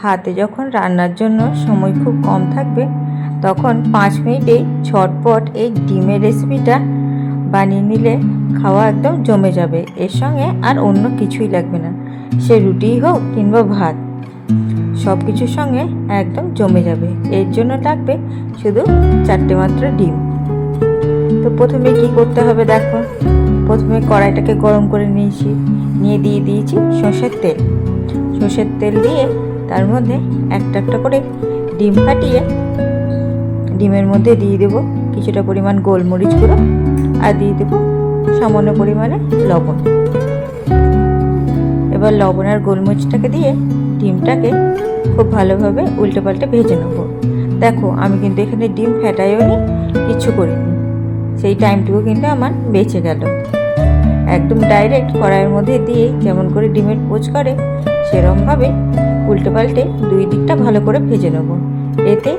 হাতে যখন রান্নার জন্য সময় খুব কম থাকবে, তখন পাঁচ মিনিটেই ছটপট এই ডিমের রেসিপিটা বানিয়ে নিলে খাওয়া একদম জমে যাবে। এর সঙ্গে আর অন্য কিছুই লাগবে না। সে রুটিই হোক কিংবা ভাত সব কিছুর সঙ্গে একদম জমে যাবে। এর জন্য লাগবে শুধু চারটে মাত্র ডিম। তো প্রথমে কি করতে হবে দেখো? প্রথমে কড়াইটাকে গরম করে নিয়েছি। নিয়ে দিয়ে দিয়েছি সর্ষের তেল। সর্ষের তেল দিয়ে তার মধ্যে একটা একটা করে ডিম ফাটিয়ে ডিমের মধ্যে দিয়ে দেবো কিছুটা পরিমাণ গোলমরিচ গুঁড়ো আর দিয়ে দেবো সামান্য পরিমাণে লবণ। এবার লবণ আর গোলমরিচটাকে দিয়ে ডিমটাকে খুব ভালোভাবে উল্টে পাল্টে ভেজে নেব। দেখো, আমি কিন্তু এখানে ডিম ফেটাইও নি কিচ্ছু করিনি। সেই টাইমটুকু কিন্তু আমার বেঁচে গেল। একদম ডাইরেক্ট কড়াইয়ের মধ্যে দিয়ে যেমন করে ডিমের পোচ করে, সেরমভাবে উল্টে পাল্টে দুই দিকটা ভালো করে ভেজে নেব। এতে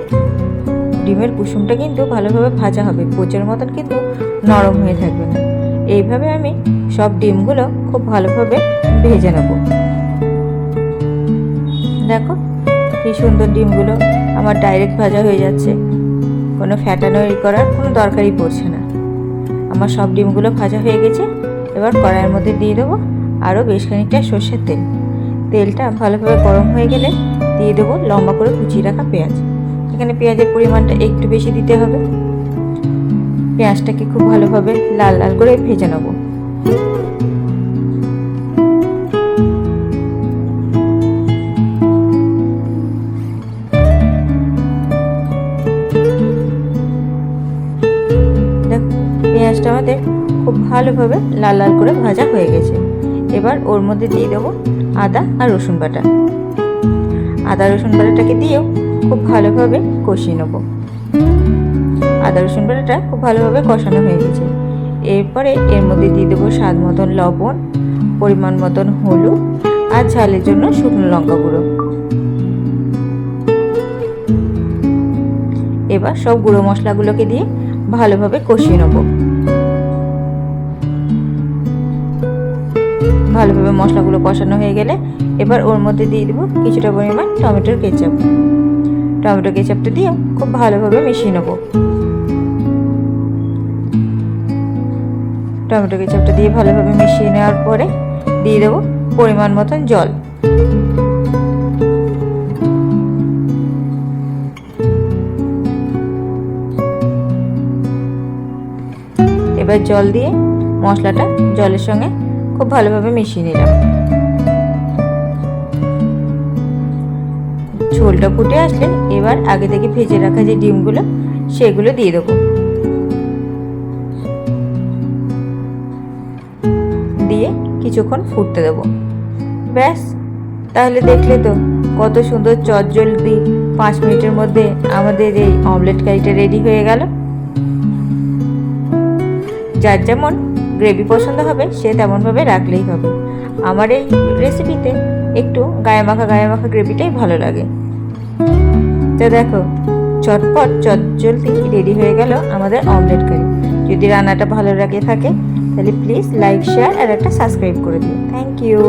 ডিমের কুসুমটা কিন্তু ভালোভাবে ভাজা হবে। পোচের মতন কিন্তু নরম হয়ে থাকবে না। এইভাবে আমি সব ডিমগুলো খুব ভালোভাবে ভেজে নেব। দেখো কি সুন্দর ডিমগুলো আমার ডাইরেক্ট ভাজা হয়ে যাচ্ছে। কোনো ফ্যাটানো ই করার কোনো দরকারই পড়ছে না। আমার সব ডিমগুলো ভাজা হয়ে গেছে। এবার কড়াইয়ের মধ্যে দিয়ে দেবো আরও বেশ খানিকটা সর্ষের তেল। তেলটা ভালোভাবে গরম হয়ে গেলে দিয়ে দেবো লম্বা করে কুচিয়ে রাখা পেঁয়াজ। এখানে পেঁয়াজের পরিমাণটা একটু বেশি দিতে হবে। পেঁয়াজটাকে খুব ভালোভাবে লাল লাল করে ভেজে নেব। পেঁয়াজটা আমাদের খুব ভালোভাবে লাল লাল করে ভাজা হয়ে গেছে। এবার ওর মধ্যে দিয়ে দেবো আদা আর রসুন বাটা। আদা রসুন বাটাটাকে দিয়েও খুব ভালোভাবে কষিয়ে নেব। আদা রসুন বাটাটা খুব ভালোভাবে কষানো হয়ে গেছে। এরপরে এর মধ্যে দিয়ে দেবো স্বাদ মতন লবণ, পরিমাণ মতন হলুদ আর ঝালের জন্য শুকনো লঙ্কা গুঁড়ো। এবার সব গুঁড়ো মশলাগুলোকে দিয়ে ভালোভাবে কষিয়ে নেব। ভালোভাবে মশলাগুলো কষানো হয়ে গেলে এবার ওর মধ্যে দিয়ে দেবো কিছুটা পরিমাণ টমেটোর কেচাপ। টমেটো কেচাপটা দিয়ে খুব ভালোভাবে মিশিয়ে নেব। টমেটো কেচাপটা দিয়ে ভালোভাবে মিশিয়ে নেওয়ার পরে দিয়ে দেবো পরিমাণ মতন জল। এবার জল দিয়ে মশলাটা জলের সঙ্গে খুব ভালোভাবে মিশিয়ে নিলাম। ঝোলটা ফুটে আসলে এবার আগে থেকে ভেজে রাখা যে ডিমগুলো, সেগুলো দিয়ে দেবো। দিয়ে কিছুক্ষণ ফুটতে দেবো। ব্যাস, তাহলে দেখলে তো কত সুন্দর চটজলদি পাঁচ মিনিটের মধ্যে আমাদের এই অমলেট কারিটা রেডি হয়ে গেল। যার যেমন গ্রেভি পছন্দ হবে, সে তেমনভাবে রাখলেই হবে। আমার এই রেসিপিতে একটু গায়ে মাখা গায়ে মাখা গ্রেভিটাই ভালো লাগে। তো দেখো, চটপট চট জলদি রেডি হয়ে গেল আমাদের অমলেট কারি যদি রান্নাটা ভালো লাগে থাকে, তাহলে প্লিজ লাইক শেয়ার আর একটা সাবস্ক্রাইব করে দিও। Thank you